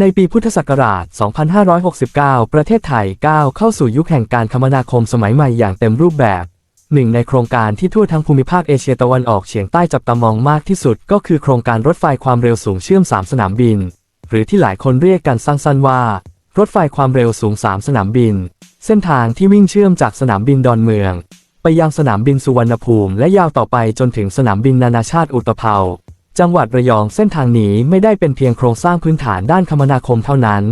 ในปีพุทธศักราช 2569 ประเทศไทยก้าวเข้าสู่ยุคแห่งการคมนาคมสมัยใหม่อย่างเต็มรูปแบบ หนึ่งในโครงการที่ทั่วทั้งภูมิภาคเอเชียตะวันออกเฉียงใต้จับตามองมากที่สุด ก็คือโครงการรถไฟความเร็วสูงเชื่อม 3 สนามบิน หรือที่หลายคนเรียกกันสั้นๆว่า รถไฟความเร็วสูง 3 สนามบิน เส้นทางที่วิ่งเชื่อมจากสนามบินดอนเมือง ไปยังสนามบินสุวรรณภูมิ และยาวต่อไปจนถึงสนามบินนานาชาติอุตภเปา จังหวัดระยองเส้นทางนี้ไม่ได้เป็นเพียงโครงสร้างพื้นฐานด้านคมนาคมเท่านั้น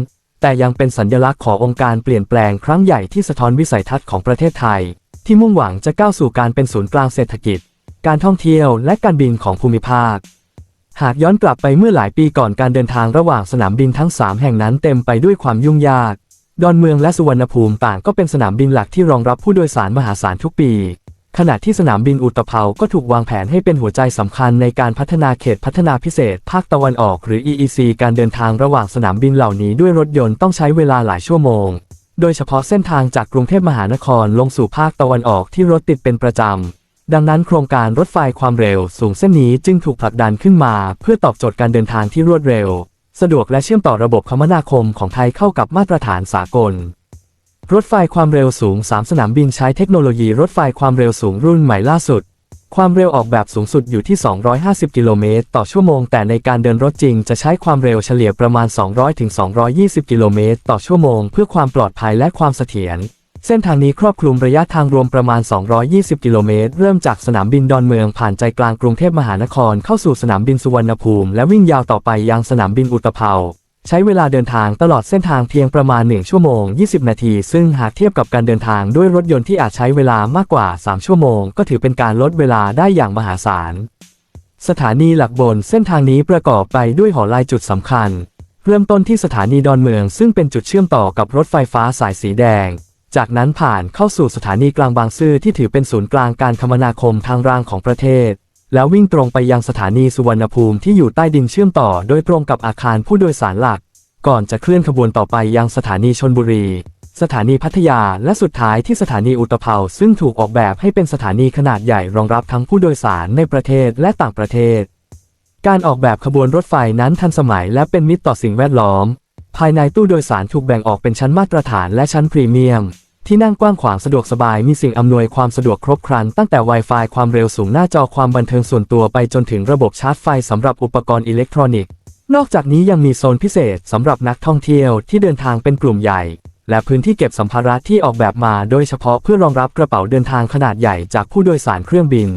แต่ยังเป็นสัญลักษณ์ขององค์การเปลี่ยนแปลงครั้งใหญ่ที่สะท้อนวิสัยทัศน์ของประเทศไทย ที่มุ่งหวังจะก้าวสู่การเป็นศูนย์กลางเศรษฐกิจ การท่องเที่ยวและการบินของภูมิภาค หากย้อนกลับไปเมื่อหลายปีก่อนการเดินทางระหว่างสนามบินทั้ง 3 แห่งนั้นเต็มไปด้วยความยุ่งยาก ดอนเมืองและสุวรรณภูมิต่างก็เป็นสนามบินหลักที่รองรับผู้โดยสารมหาศาลทุกปี ขณะที่สนามบินอุตภเปาก็ถูกวางแผนให้เป็นหัวใจสำคัญในการพัฒนาเขตพัฒนาพิเศษ ภาคตะวันออกหรือ EEC การเดินทางระหว่างสนามบินเหล่านี้ด้วยรถยนต์ต้องใช้เวลาหลายชั่วโมง โดยเฉพาะเส้นทางจากกรุงเทพมหานครลงสู่ภาคตะวันออกที่รถติดเป็นประจำ ดังนั้นโครงการรถไฟความเร็วสูงเส้นนี้จึงถูกผลักดันขึ้นมา เพื่อตอบโจทย์การเดินทางที่รวดเร็ว สะดวกและเชื่อมต่อระบบคมนาคมของไทยเข้ากับมาตรฐานสากล รถไฟความเร็วสูง 3 สนามบินใช้เทคโนโลยีรถไฟความเร็วสูงรุ่นใหม่ล่าสุด ความเร็วออกแบบสูงสุดอยู่ที่ 250 กิโลเมตรต่อชั่วโมง แต่ในการเดินรถจริงจะใช้ความเร็วเฉลี่ยประมาณ 200-220 กิโลเมตรต่อชั่วโมง เพื่อความปลอดภัยและความเสถียร เส้นทางนี้ครอบคลุมระยะทางรวมประมาณ 220 กิโลเมตร เริ่มจากสนามบินดอนเมืองผ่านใจกลางกรุงเทพมหานครเข้าสู่สนามบินสุวรรณภูมิ และวิ่งยาวต่อไปยังสนามบินอุตภเปา ใช้เวลาเดินทางตลอดเส้นทางเพียงประมาณ 1 ชั่วโมง 20 นาที ซึ่งหากเทียบกับการเดินทางด้วยรถยนต์ที่อาจใช้เวลามากกว่า 3 ชั่วโมง ก็ถือเป็นการลดเวลาได้อย่างมหาศาล สถานีหลักบนเส้นทางนี้ประกอบไปด้วยหอลายจุดสำคัญ เริ่มต้นที่สถานีดอนเมือง ซึ่งเป็นจุดเชื่อมต่อกับรถไฟฟ้าสายสีแดง จากนั้นผ่านเข้าสู่สถานีกลางบางซื่อที่ถือเป็นศูนย์กลางการคมนาคมทางรางของประเทศแล้ววิ่งตรงไปยังสถานีสุวรรณภูมิที่อยู่ใต้ดินเชื่อมต่อ โดยตรงกับอาคารผู้โดยสารหลัก ก่อนจะเคลื่อนขบวนต่อไปยังสถานีชนบุรี สถานีพัทยาและสุดท้ายที่สถานีอุตภเปาซึ่งถูกออกแบบให้เป็นสถานีขนาดใหญ่รองรับทั้งผู้โดยสารในประเทศและต่างประเทศ การออกแบบขบวนรถไฟนั้นทันสมัยและเป็นมิตรต่อสิ่งแวดล้อม ภายในตู้โดยสารถูกแบ่งออกเป็นชั้นมาตรฐานและชั้นพรีเมียม ที่นั่งกว้างขวางสะดวกสบายมีสิ่งอำนวยความสะดวกครบครัน ตั้งแต่ Wi-Fi ความเร็วสูงหน้าจอความบันเทิงส่วนตัวไปจนถึงระบบชาร์จไฟสำหรับอุปกรณ์อิเล็กทรอนิกส์ นอกจากนี้ยังมีโซนพิเศษสำหรับนักท่องเที่ยวที่เดินทางเป็นกลุ่มใหญ่ และพื้นที่เก็บสัมภาระที่ออกแบบมาโดยเฉพาะเพื่อรองรับกระเป๋าเดินทางขนาดใหญ่จากผู้โดยสารเครื่องบิน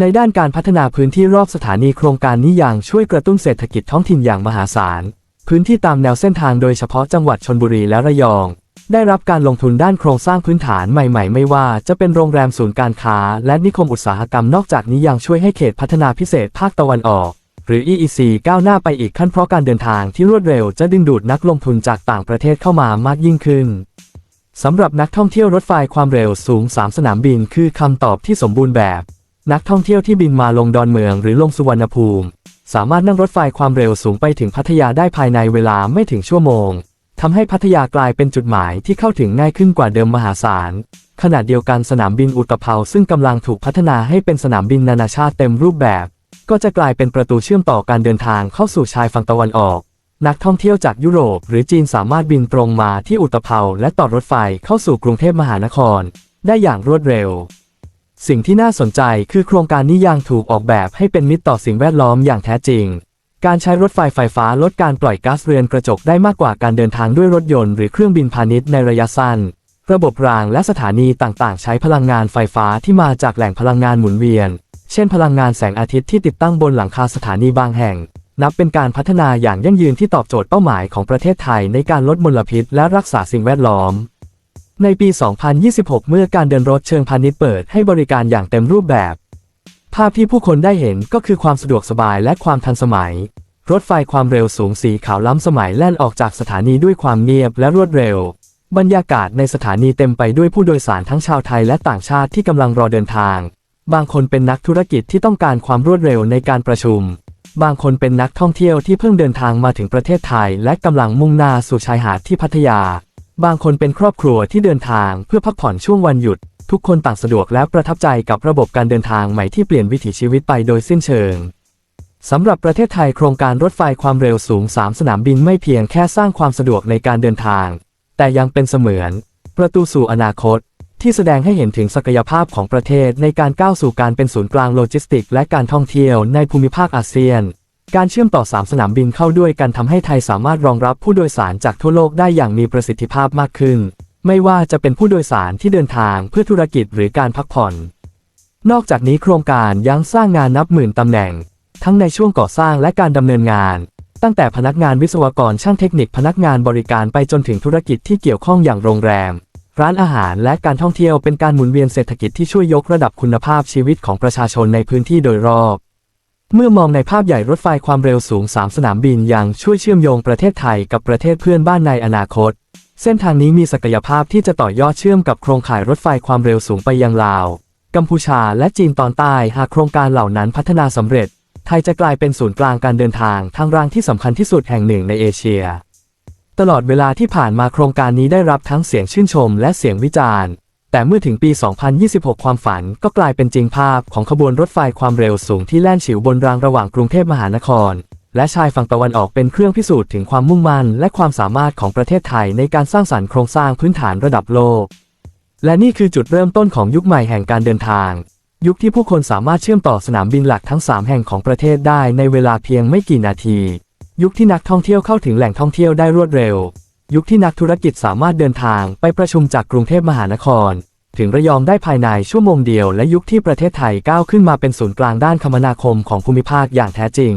ในด้านการพัฒนาพื้นที่รอบสถานีโครงการนี้ยังช่วยกระตุ้นเศรษฐกิจท้องถิ่นอย่างมหาศาล พื้นที่ตามแนวเส้นทางโดยเฉพาะจังหวัดชนบุรีและระยอง ได้รับการลงทุนด้านโครงสร้างพื้นฐานใหม่ ๆ ไม่ว่าจะเป็นโรงแรมศูนย์การค้า และนิคมอุตสาหกรรมนอกจากนี้ยังช่วยให้เขตพัฒนาพิเศษภาคตะวันออก หรือ EEC ก้าวหน้าไปอีกขั้นเพราะการเดินทางที่รวดเร็วจะดึงดูดนักลงทุนจากต่างประเทศเข้ามามากยิ่งขึ้นสำหรับนักท่องเที่ยวรถไฟความเร็วสูง 3 สนามบินคือคำตอบที่สมบูรณ์แบบ นักท่องเที่ยวที่บินมาลงดอนเมืองหรือลงสุวรรณภูมิ สามารถนั่งรถไฟความเร็วสูงไปถึงพัทยาได้ภายในเวลาไม่ถึงชั่วโมงทำให้พัทยากลายเป็นจุดหมายที่เข้าถึงง่ายขึ้นกว่าเดิมมหาศาล ขณะเดียวกันสนามบินอุตภเปาซึ่งกำลังถูกพัฒนาให้เป็นสนามบินนานาชาติเต็มรูปแบบ ก็จะกลายเป็นประตูเชื่อมต่อการเดินทางเข้าสู่ชายฝั่งตะวันออก นักท่องเที่ยวจากยุโรป หรือจีนสามารถบินตรงมาที่อุตภเปาและต่อรถไฟเข้าสู่กรุงเทพมหานคร ได้อย่างรวดเร็ว สิ่งที่น่าสนใจคือโครงการนี้ยังถูกออกแบบให้เป็นมิตรต่อสิ่งแวดล้อมอย่างแท้จริง การใช้รถไฟไฟฟ้าลดการปล่อยก๊าซเรือนกระจกได้มากกว่าการเดินทางด้วยรถยนต์หรือเครื่องบินพาณิชย์ในระยะสั้นระบบรางและสถานีต่างๆ ใช้พลังงานไฟฟ้าที่มาจากแหล่งพลังงานหมุนเวียน เช่นพลังงานแสงอาทิตย์ที่ติดตั้งบนหลังคาสถานีบางแห่ง นับเป็นการพัฒนาอย่างยั่งยืนที่ตอบโจทย์เป้าหมายของประเทศไทยในการลดมลพิษและรักษาสิ่งแวดล้อม ในปี 2026 เมื่อการเดินรถเชิงพาณิชย์เปิดให้บริการอย่างเต็มรูปแบบ ภาพที่ผู้คนได้เห็นก็คือความสะดวกสบายและความทันสมัย รถไฟความเร็วสูงสีขาวล้ำสมัยแล่นออกจากสถานีด้วยความเงียบและรวดเร็วบรรยากาศในสถานีเต็มไปด้วยผู้โดยสารทั้งชาวไทยและต่างชาติที่กำลังรอเดินทาง บางคนเป็นนักธุรกิจที่ต้องการความรวดเร็วในการประชุม บางคนเป็นนักท่องเที่ยวที่เพิ่งเดินทางมาถึงประเทศไทย และกำลังมุ่งหน้าสู่ชายหาดที่พัทยา บางคนเป็นครอบครัวที่เดินทางเพื่อพักผ่อนช่วงวันหยุด ทุกคนต่างสะดวกและประทับใจกับระบบการเดินทางใหม่ที่เปลี่ยนวิถีชีวิตไปโดยสิ้นเชิงสำหรับประเทศไทยโครงการรถไฟความเร็วสูง 3 สนามบินไม่เพียงแค่สร้างความสะดวกในการเดินทาง แต่ยังเป็นเสมือน ประตูสู่อนาคต ที่แสดงให้เห็นถึงศักยภาพของประเทศในการก้าวสู่การเป็นศูนย์กลางโลจิสติก และการท่องเที่ยวในภูมิภาคอาเซียน การเชื่อมต่อ 3 สนามบินเข้าด้วยกันทำให้ไทยสามารถรองรับผู้โดยสารจากทั่วโลกได้อย่างมีประสิทธิภาพมากขึ้น ไม่ว่าจะเป็นผู้โดยสารที่เดินทางเพื่อธุรกิจหรือการพักผ่อน นอกจากนี้โครงการยังสร้างงานนับหมื่นตำแหน่ง ทั้งในช่วงก่อสร้างและการดำเนินงาน ตั้งแต่พนักงานวิศวกรช่างเทคนิคพนักงานบริการไปจนถึงธุรกิจที่เกี่ยวข้องอย่างโรงแรม ร้านอาหารและการท่องเที่ยวเป็นการหมุนเวียนเศรษฐกิจที่ช่วยยกระดับคุณภาพชีวิตของประชาชนในพื้นที่โดยรอบ เมื่อมองในภาพใหญ่รถไฟความเร็วสูง 3 สนามบินยังช่วยเชื่อมโยงประเทศไทยกับประเทศเพื่อนบ้านในอนาคต เส้นทางนี้มีศักยภาพที่จะต่อยอดเชื่อมกับโครงข่ายรถไฟความเร็วสูงไปยังลาว กัมพูชาและจีนตอนใต้หากโครงการเหล่านั้นพัฒนาสำเร็จ ไทยจะกลายเป็นศูนย์กลางการเดินทางทางรางที่สำคัญที่สุดแห่งหนึ่งในเอเชีย ตลอดเวลาที่ผ่านมาโครงการนี้ได้รับทั้งเสียงชื่นชมและเสียงวิจารณ์ แต่เมื่อถึงปี 2026 ความฝันก็กลายเป็นจริงภาพของขบวนรถไฟความเร็วสูงที่แล่นฉิวบนรางระหว่างกรุงเทพมหานคร และชายฝั่งตะวันออกเป็นเครื่องพิสูจน์ถึงความมุ่งมั่นและความสามารถของประเทศไทยในการสร้างสรรค์โครงสร้างพื้นฐานระดับโลก และนี่คือจุดเริ่มต้นของยุคใหม่แห่งการเดินทาง ยุคที่ผู้คนสามารถเชื่อมต่อสนามบินหลักทั้ง 3 แห่งของประเทศได้ในเวลาเพียงไม่กี่นาที ยุคที่นักท่องเที่ยวเข้าถึงแหล่งท่องเที่ยวได้รวดเร็ว ยุคที่นักธุรกิจสามารถเดินทางไปประชุมจากกรุงเทพมหานคร ถึงระยองได้ภายในชั่วโมงเดียว และยุคที่ประเทศไทยก้าวขึ้นมาเป็นศูนย์กลางด้านคมนาคมของภูมิภาคอย่างแท้จริง